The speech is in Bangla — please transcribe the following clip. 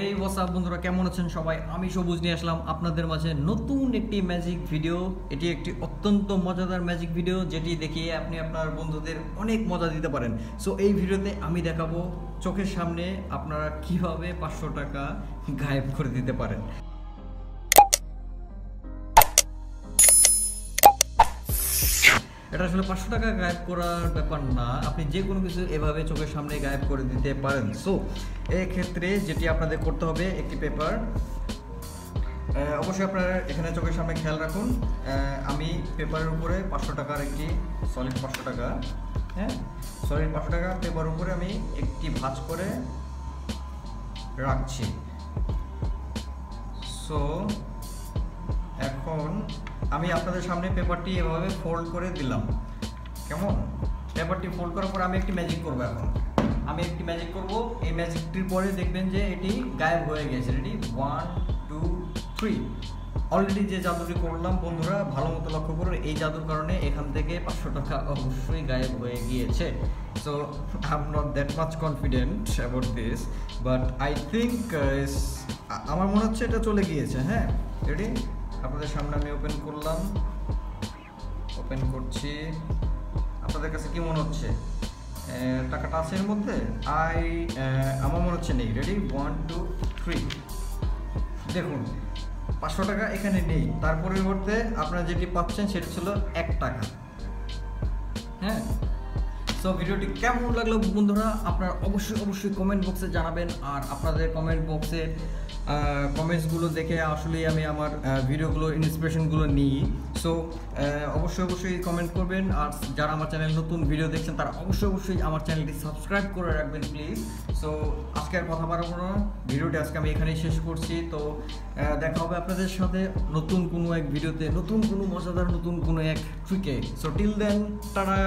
এই বসা বন্ধুরা? কেমন আছেন সবাই? আমি সবুজ নিয়ে আসলাম আপনাদের মাঝে নতুন একটি ম্যাজিক ভিডিও এটি একটি অত্যন্ত মজাদার ম্যাজিক ভিডিও যেটি দেখিয়ে আপনি আপনার বন্ধুদের অনেক মজা দিতে পারেন। সো এই ভিডিওতে আমি দেখাবো চোখের সামনে আপনারা কীভাবে পাঁচশো টাকা গায়েব করে দিতে পারেন। এটা আসলে পাঁচশো টাকা গায়েব করার ব্যাপার না। আপনি যে কোনো কিছু এভাবে চোখের সামনে গায়েব করে দিতে পারেন। সো এক্ষেত্রে যেটি আপনাদের করতে হবে, একটি পেপার অবশ্যই আপনারা এখানে চোখের সামনে খেয়াল রাখুন। আমি পেপারের উপরে পাঁচশো টাকার একটি সলিড পাঁচশো টাকা হ্যাঁ? সলিড পাঁচশো টাকা পেপার উপরে আমি একটি ভাঁজ করে রাখছি। সো এখন আমি আপনাদের সামনে পেপারটি এভাবে ফোল্ড করে দিলাম। কেমন? পেপারটি ফোল্ড করার পর আমি একটি ম্যাজিক করব এখন। আমি একটি ম্যাজিক করব। এই ম্যাজিকটির পরে দেখবেন যে এটি গায়েব হয়ে গেছে। Ready one two three already যে জাদুটি করলাম, বন্ধুরা, ভালো মতো লক্ষ্য করুন, এই জাদুর কারণে এখান থেকে পাঁচশো টাকা অবশ্যই গায়েব হয়ে গিয়েছে। So I am not that much confident about this but I think আমার মনে হচ্ছে এটা চলে গিয়েছে হ্যাঁ? রেডি আপনাদের সামনে আমি ওপেন করলাম। ওপেন করছি। আপনাদের কাছে কি মনে হচ্ছে? টাকাটা আছে এর মধ্যে? আই আমার মনে হচ্ছে নেই। রেডি ওয়ান টু থ্রি দেখুন, পাঁচশো টাকা এখানে নেই। তার পরিবর্তে আপনারা যেটি পাচ্ছেন সেটি ছিল এক টাকা। হ্যাঁ? সো ভিডিওটি কেমন লাগল বন্ধুরা? আপনারা অবশ্যই অবশ্যই কমেন্ট বক্সে জানাবেন। আর আপনাদের কমেন্ট বক্সে কমেন্টসগুলো দেখে আসলেই আমি আমার ভিডিওগুলো ইন্সপিরেশনগুলো নিই। সো অবশ্যই অবশ্যই কমেন্ট করবেন। আর যারা আমার চ্যানেল নতুন ভিডিও দেখছেন, তারা অবশ্যই অবশ্যই আমার চ্যানেলটি সাবস্ক্রাইব করে রাখবেন প্লিজ সো আজকে আর কথা বাড়াবো না। ভিডিওটি আজকে আমি এখানেই শেষ করছি। তো দেখা হবে আপনাদের সাথে নতুন কোনো এক ভিডিওতে নতুন কোনো মজাদার, নতুন কোনো এক ট্রিকে সো টিল দেন তারা